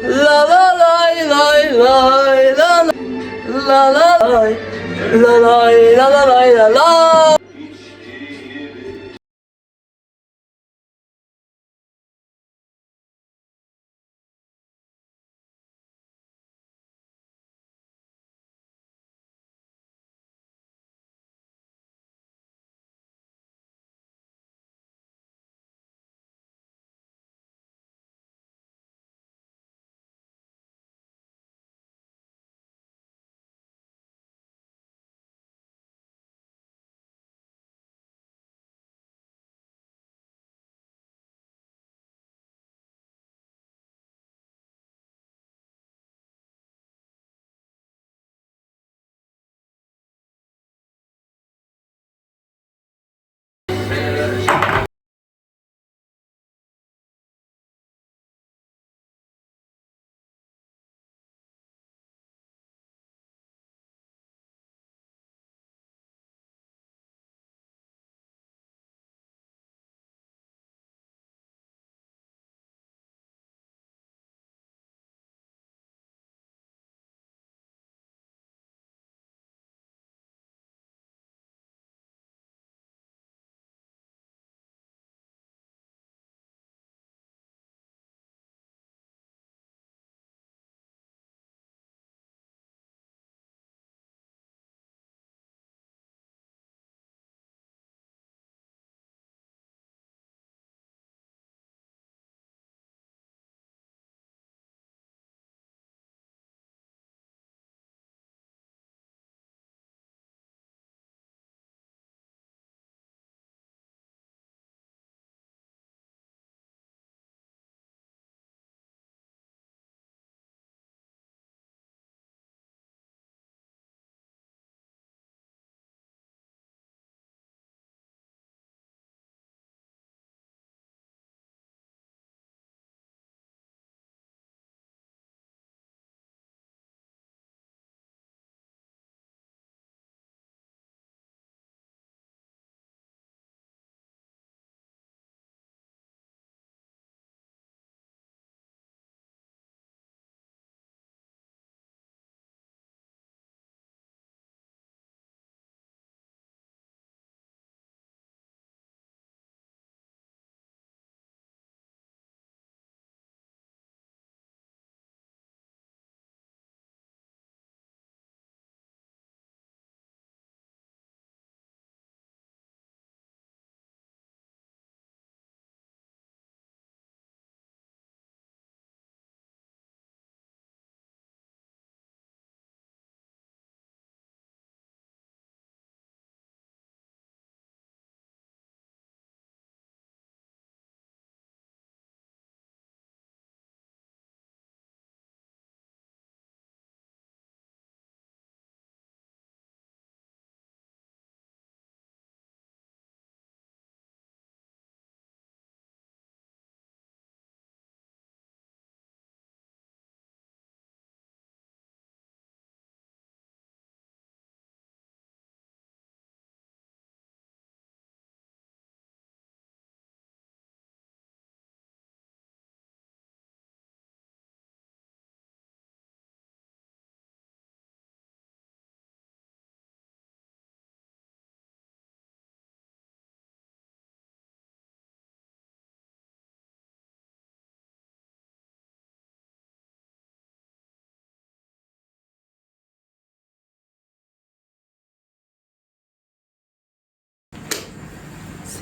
La la lay lay lay la la. La la lay la lay la la lay la la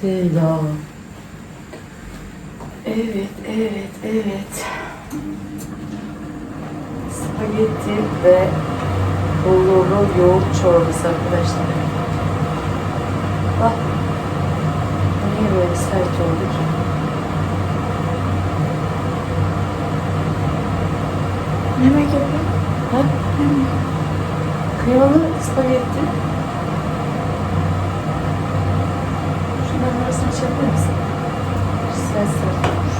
Selam. Evet, evet, evet. Spagetti ve bulgurlu yoğurt çorbası arkadaşlar. Bak. Bu Niye böyle sert oldu ki? Yemek yapayım. Ha? Kıymalı spagetti. Çevirir misin? Sert sert olmuş.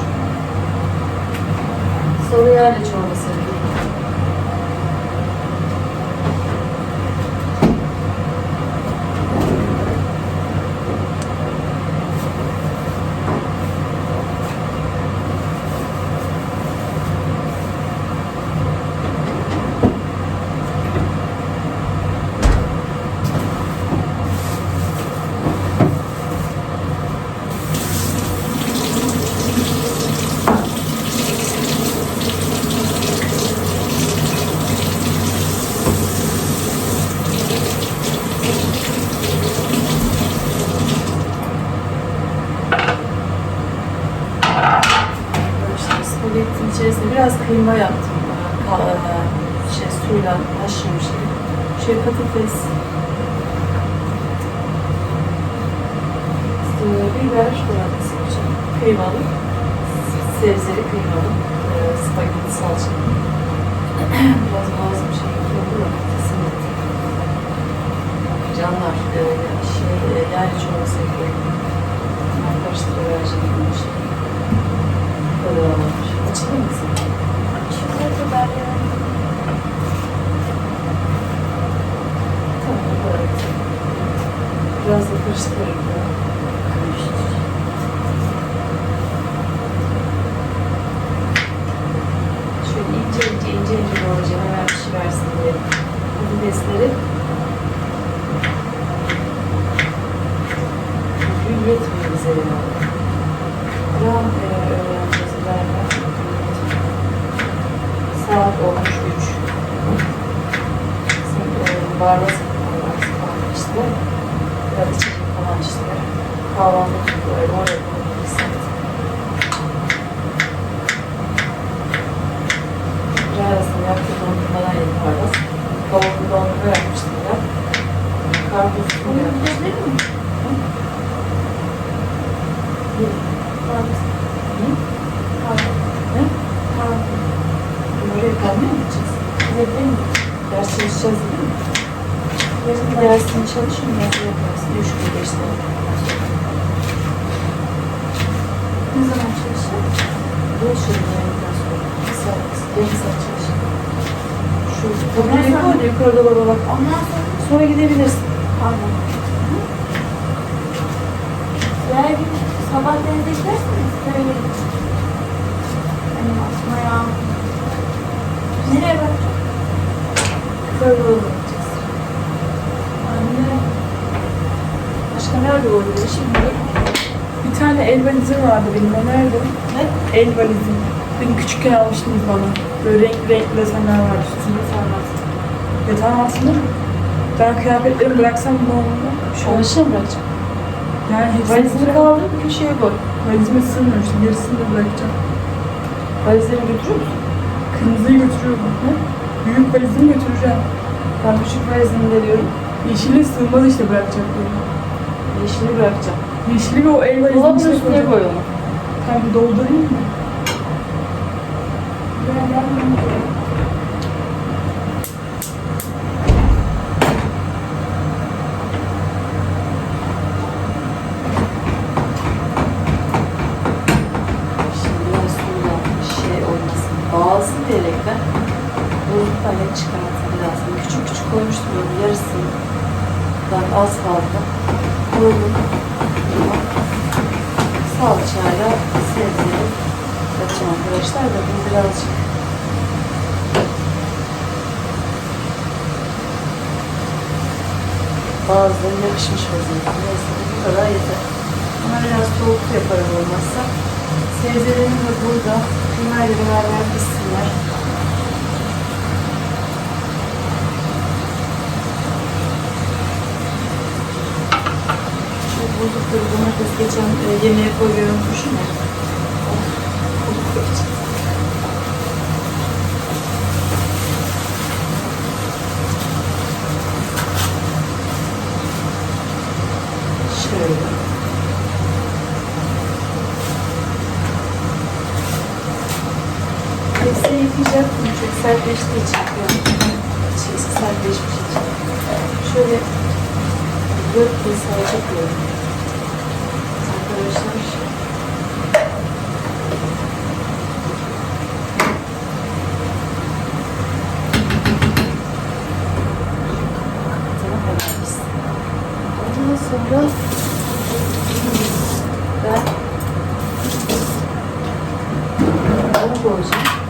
Soru yerli çorbası. Kıyma yaptım. Şey, suyla haşlamıştım. Şey patates. Ee, biber domates yapacağım. Kıymalı. Sebzeli kıymalı. Ee, spagetti salça. Biraz boğazım şey yapıyor da kesinlikle. Canlar, e, şey, e, yani çorbası yapıyorum. Karıştırıvereceğim bunu şey. Böyle olmuş. Açılır mısın? Şuraya kadar yani. Tamam, böyle. Biraz da karıştırırım. ya. Şöyle ince ince ince ince doğrayacağım. Hemen pişiversin diye. Patatesleri. Bugün yetmiyor bize ya. Ram e, öğreneceğiz ileride. Saat olmuş üç. Sen e, barda satıyorlar falan işte. Biraz içecek falan işte. Kahvaltı böyle oraya koyup bir saat. Birazdan yaptığı dondurmadan barda. Kavurlu dondurma yapmıştım ya. Karpuz suyu yapmıştım. Tamam. Hı? Tamam. Ne? Tamam. Oraya kalmaya mı gideceğiz? Evet değil mi? Ders çalışacağız değil mi? Yarın dersini çalışın, nasıl yaparsın? Üç gün geçti. Ne zaman çalışacağım? Buluşalım yayından sonra. Bir saat, yarım saat çalışalım. Şu Ondan sonra- yukarıda baba bak. Ondan sonra Sonra gidebilirsin. Tamam. Diğer gün sabah denize giderseniz söyleyin. Hani atmaya. Nereye bakacağım? Yukarıda baba bakacağız. Anne. Başka nerede olabilir şimdi? Bir tane el valizim vardı benim. O nerede? Ne? El valizim. Benim küçükken almıştınız bana. Böyle renkli renkli desenler vardı üstünde. Yatağın altında mı? Ben kıyafetlerimi bıraksam ne olur? Onu olmaz. şey mi bırakacağım? Yani Valizini bırak- kaldır, bir köşeye koy. Valizime sığmıyor işte. Yarısını da bırakacağım. Valizleri götürüyor musun? Kırmızıyı götürüyorum. Ne? Büyük valizimi götüreceğim. Ben küçük valizini de diyorum. Yeşili sığmaz işte bırakacak böyle. Yeşili bırakacağım. Yeşili ve o el valizinin Dolabın içine üstüne koyacağım. koy onu. Tamam doldurayım mı? Ben. Şimdi biraz suyla şey olmasın. Bazı diyerekten bozuktan et çıkartın biraz. Hani Küçük küçük koymuştum böyle yarısından az kaldı. Koydum. Buna Salçayla sebzeli yapacağım arkadaşlar da bu birazcık Neyse bu kadar yeter. Ama biraz soğuk yaparım olmazsa. Sebzelerim de burada. Kıymayla beraber pişsinler. Buldukları domates geçen e, yemeğe koyuyorum kuşum ya. Of, bulduk koyacağım. Şöyle. Hepsini yıkayacaktım çok sertleştiği için. Şey, sertleşmiş için. Şöyle dört kez salça koyuyorum. Arkadaşlar. Ondan sonra ben onu koyacağım.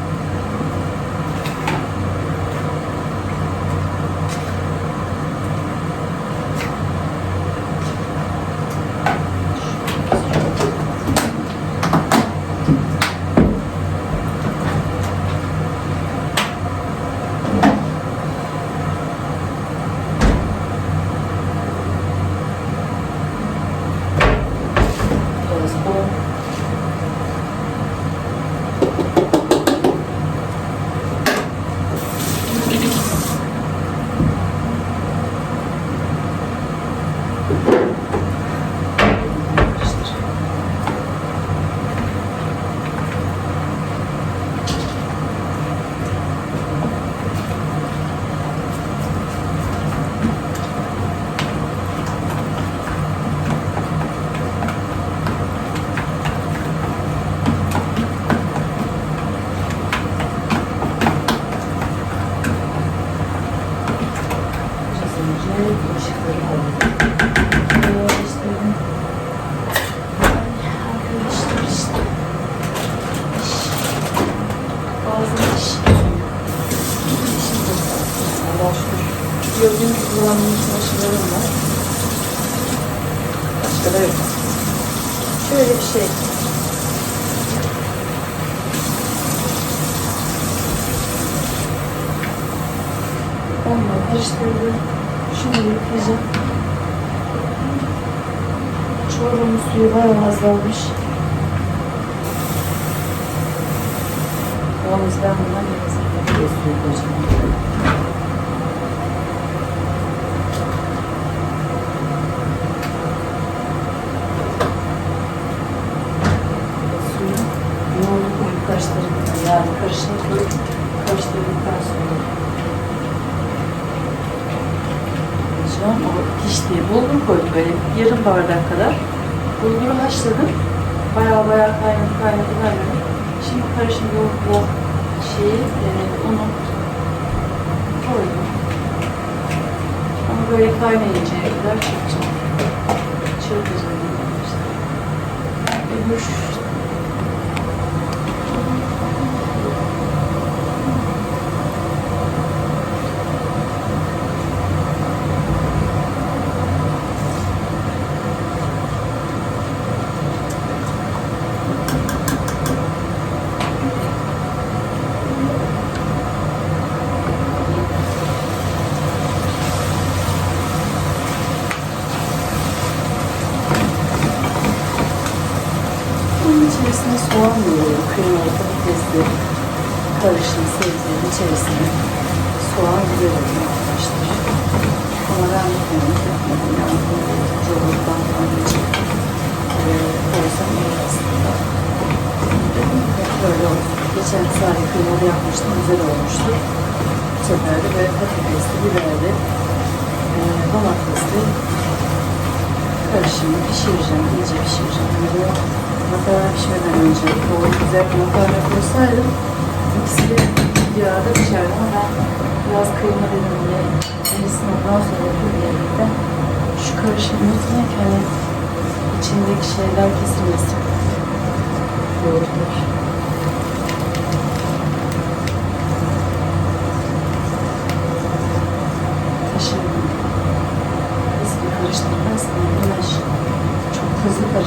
Çorbamın suyu bayağı azalmış. Yalnız ben bundan diye suyu koyacağım. Suyu yoğurdu koyup karıştırdıktan yani karışını koyup karıştırdıktan sonra şu an o piştiği bulgur koydum böyle yarım bardak kadar. Bulguru haşladım. Bayağı bayağı kaynadı kaynadı kaynadı. Şimdi karışım yoğurtla şeyi e, unu koydum. Ama böyle kaynayıncaya kadar çırpacağım. Çırpacağım. işte. Öbür Bunun içerisine soğan veriyorum. Kıymalı patatesli karışım sebzenin içerisine soğan güzel oluyor arkadaşlar. Ama ben bu konuyu yapmadım. Yani bu çorbadan falan geçip e, koysam iyi aslında. Dedim hep böyle olsun. Geçen sefer kıymalı yapmıştım. Güzel olmuştu. Bu sefer de böyle patatesli, biberli, e, domatesli karışımı pişireceğim, iyice pişireceğim. Böyle makarna pişmeden önce kavun güzel bir makarna koysaydım ikisi de bir arada pişerdi ama ben biraz kıyma dedim diye erisini ondan sonra diye birlikte şu karışımı unutmayın hani içindeki şeyler kesilmesin. Yoğurtlar.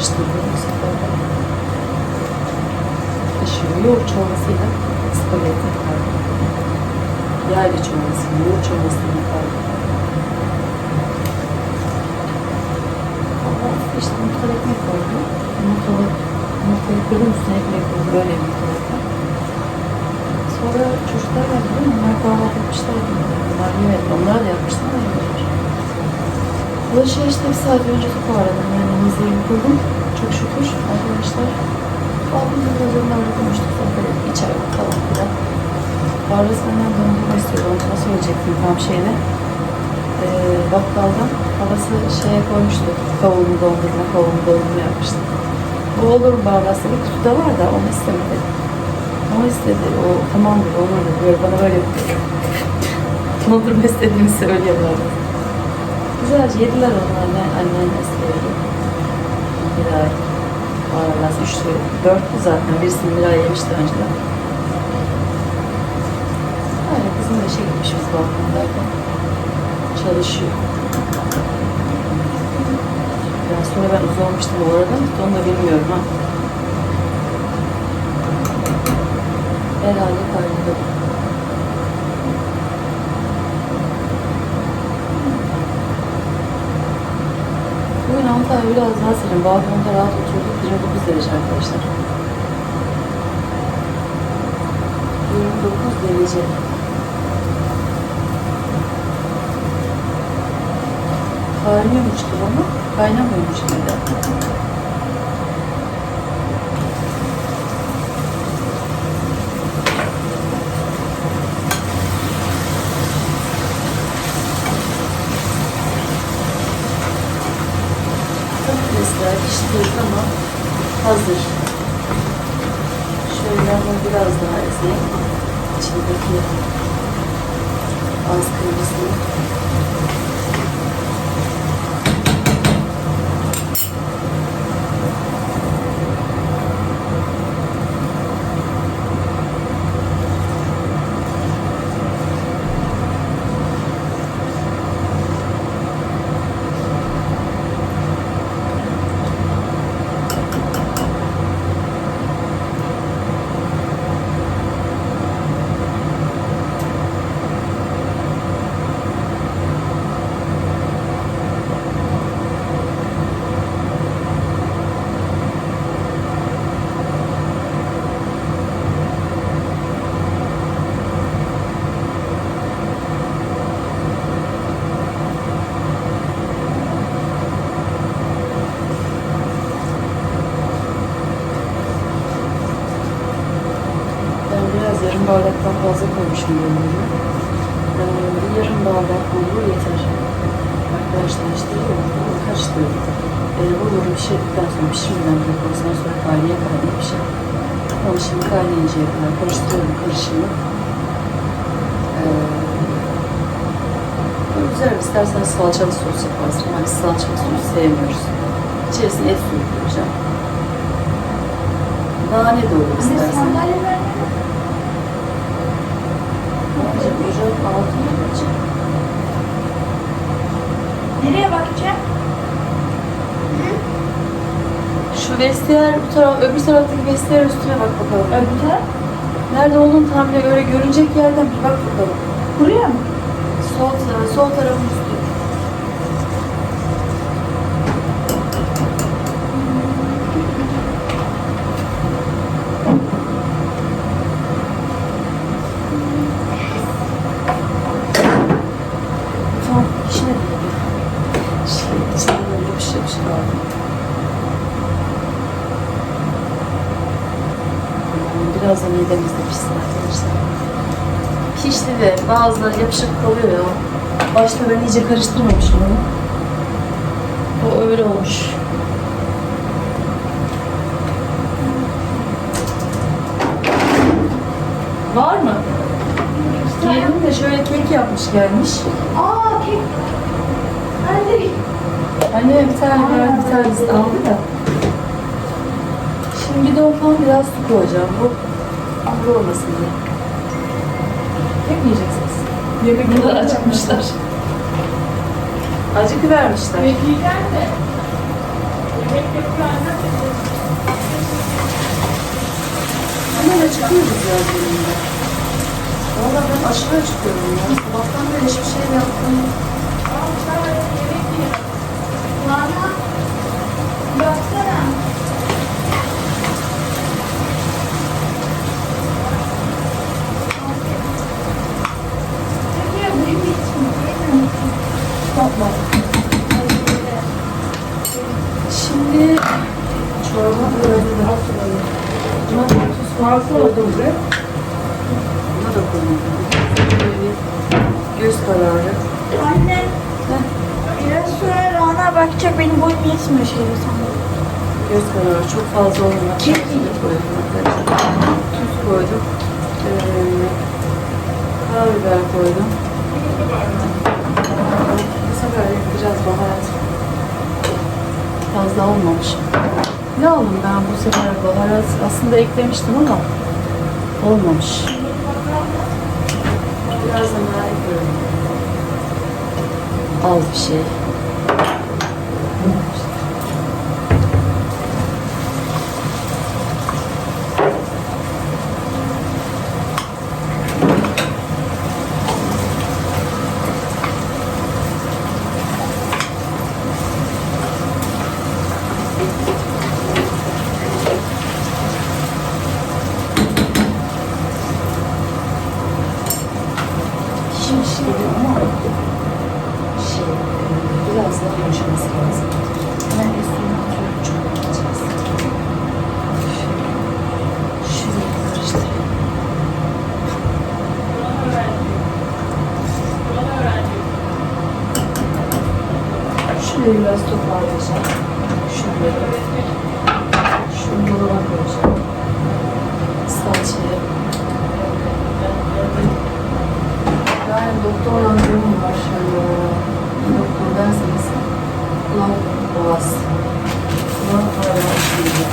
Sefer de. Taşıyor. Yoğurt çorbasıyla spagetti yapardım. Yaylı çorbası, yoğurt çorbasını yapardım. Ama işte yumurtalı ekmek koydum. Yumurtalı, yumurtayı kırdım üstüne ekmek koydum. Böyle yumurtalı Sonra çocuklar geldi? Onlar kahvaltı etmişlerdi. Onlar yemedi. Onlar da yapmıştı ama yemediler. Bulaşığı işte bir saat önce toparladım. Yani hızlı yıkıldım. Çok şükür arkadaşlar. Balkonda biraz onlarla konuştuk. Sohbet ettik. İçer falan filan. Arda senden dondurma istiyordu. Onu söyleyecektim tam şeyde. Ee, bakkaldan babası şeye koymuştu. Kavunlu dondurma, kavunlu dondurma yapmıştı. Bu olur mu babası? Bir kutuda var da onu istemedi. Ama istedi. O tamam dedi. Onu da böyle bana böyle dondurma istediğini söylüyorlar. Güzelce yediler onlar ne anneanne sevdi. Bir ay ağırlas. Üçlü, dörtlü zaten. Birisini bir ay yemişti önceden. Öyle kızım da işe gitmiş biz balkondayken. Çalışıyor. Biraz sonra ben uzanmıştım o arada. Onu da bilmiyorum ha. Herhalde kaynadı. Antalya biraz daha serin. Balkonda rahat oturduk. 29 derece arkadaşlar. 29 derece. Kaynıyormuş gibi ama kaynamıyormuş gibi piştiği zaman hazır. Şöyle bunu biraz daha ezeyim. İçindeki az kırmızı. Bulguru. Ee, bir yarım bardak bulgur yeter. Yoğurdu karıştırdım. Ee, bulguru pişirdikten sonra pişirmeden bırakırsan sonra kaynaya kaynaya pişer. Onu şimdi kaynayıncaya kadar karıştırıyorum karışımı. Böyle güzel istersen salçalı sos yaparsın. Ama biz salçalı sos sevmiyoruz. İçerisine et suyu koyacağım. Nane de olur istersen. sandalye vermedi. Ne yapacağım? Ocağın altına koyacağım. Nereye bakacağım? Şu vestiyer bu taraf, öbür taraftaki vestiyer üstüne bak bakalım. Öbür taraf. Nerede olduğunu bile öyle görünecek yerden bir bak bakalım. Buraya mı? Sol, taraf- sol tarafın üstü. Tamam, işine geliyor. Şey, içine böyle bir şey bir şey kaldı. Yani Biraz da midemizde pişsin arkadaşlar. Pişti de bazıları yapışık kalıyor ya. Başta ben iyice karıştırmamışım onu. O öyle olmuş. Var mı? Gelin de şöyle kek yapmış gelmiş. Aa kek. Nerede? Anne bir tane var, bir tanesi aldı da. Şimdi de o falan biraz su koyacağım. Bu hamur olmasın diye. Mi yiyeceksiniz? Yemek Bunlar acıkmışlar. Acıkı vermişler. Bekleyeceğim de. Yemek yapıyor annem de. Hemen acıkıyoruz ya bölümde. Valla ben aşırı acıkıyorum ya. Sabahtan beri hiçbir şey yapmıyorum. Bana. Baksana. Peki ya benim için değil mi? Yapma. Şimdi çorba böyle daha sonra. Buna da tuz falan koydum buraya. Buna da koydum. Böyle göz kararı. Anne. Biraz sonra Rana bakacak benim boyum yetmiyor şeyi sanırım. Göz kararı çok fazla olmamak. Kek Tuz koydum arkadaşlar. Tuz koydum. Ee, karabiber koydum. Bu sefer biraz baharat fazla olmamış. Ne aldım sefer baharat aslında eklemiştim ama olmamış. Biraz da nane koyuyorum. Az bir şey. Pişmiş gibi ama şey biraz daha yumuşaması lazım. Ben üstüne atıyorum çok yapacağız. Şöyle karıştırayım. Şurayı biraz toparlayacağım. Şunları. Şunu dolaba koyacağım. Salçayı. Yani doktor randevum var. Doktor derseniz kulak boğaz. Kulak hala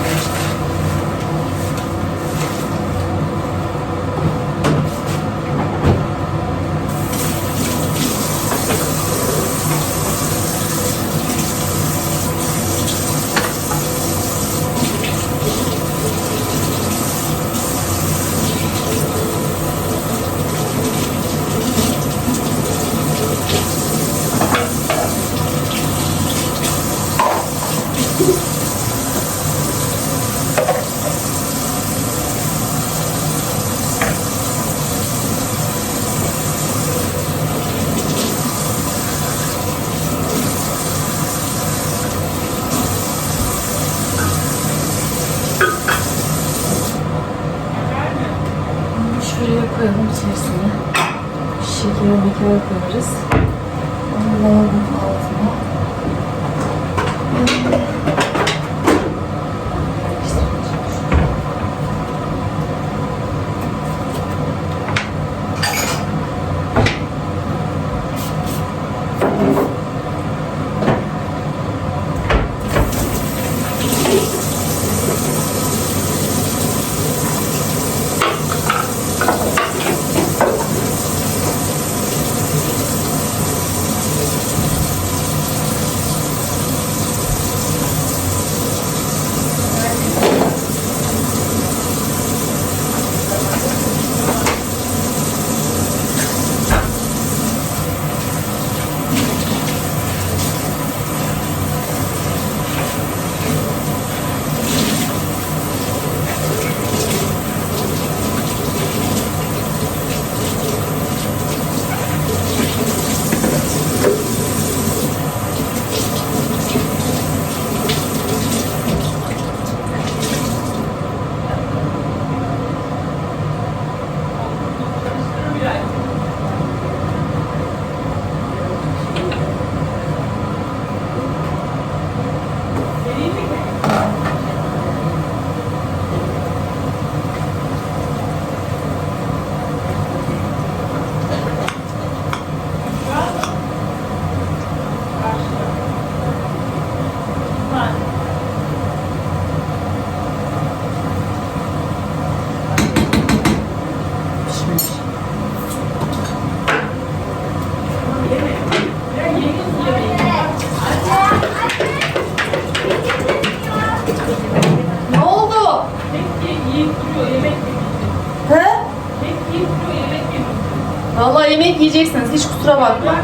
Yiyeceksiniz. Hiç kusura bakma.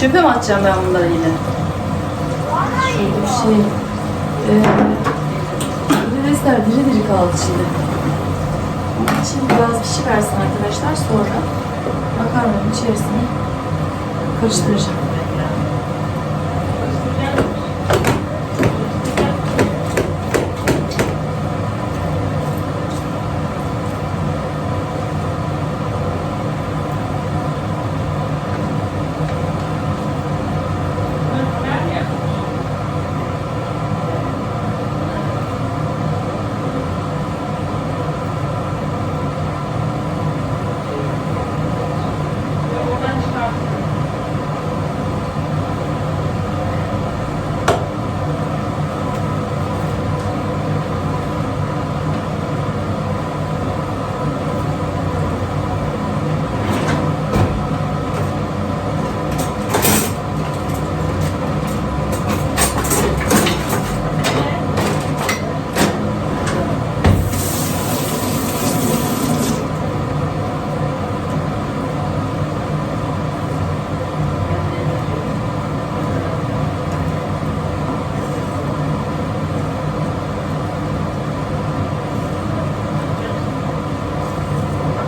Çöpe mi atacağım ben bunları yine? Şurada bir şey. Ee, patatesler diri diri kaldı şimdi. İçin biraz pişiversin arkadaşlar. Sonra makarnanın içerisine karıştıracağım.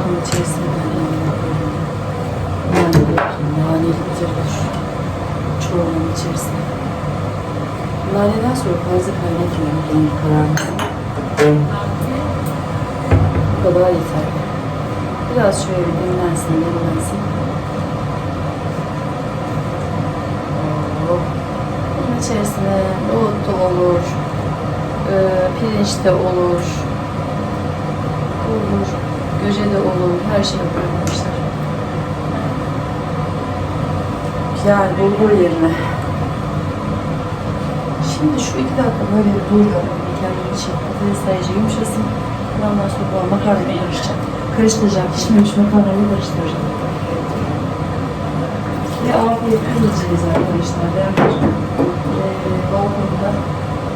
Onun içerisine ben nane yapayım. Naneli güzel olur. Çorbanın içerisine. Naneden sonra fazla kaynatmıyorum rengi kararmasın. Bu kadar yeter. Biraz şöyle bir dinlensin, dinlensin. Bunun içerisine nohut da olur, e, pirinç de olur, olur, göce de olur, her şey arkadaşlar. Yani bulgur yerine. Şimdi şu iki dakika böyle dur kendini için patates sayıcı yumuşasın. Ondan sonra bu makarnayı karışacağım. Karıştıracağım. Pişmemiş makarnayı karıştıracağım. Ve afiyetle yiyeceğiz arkadaşlar. Ben bir e, balkonda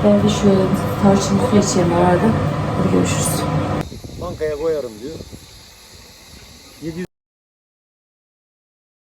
ben de şöyle bir tarçınlı su içeyim arada. Hadi görüşürüz. Bankaya koyarım diyor. 700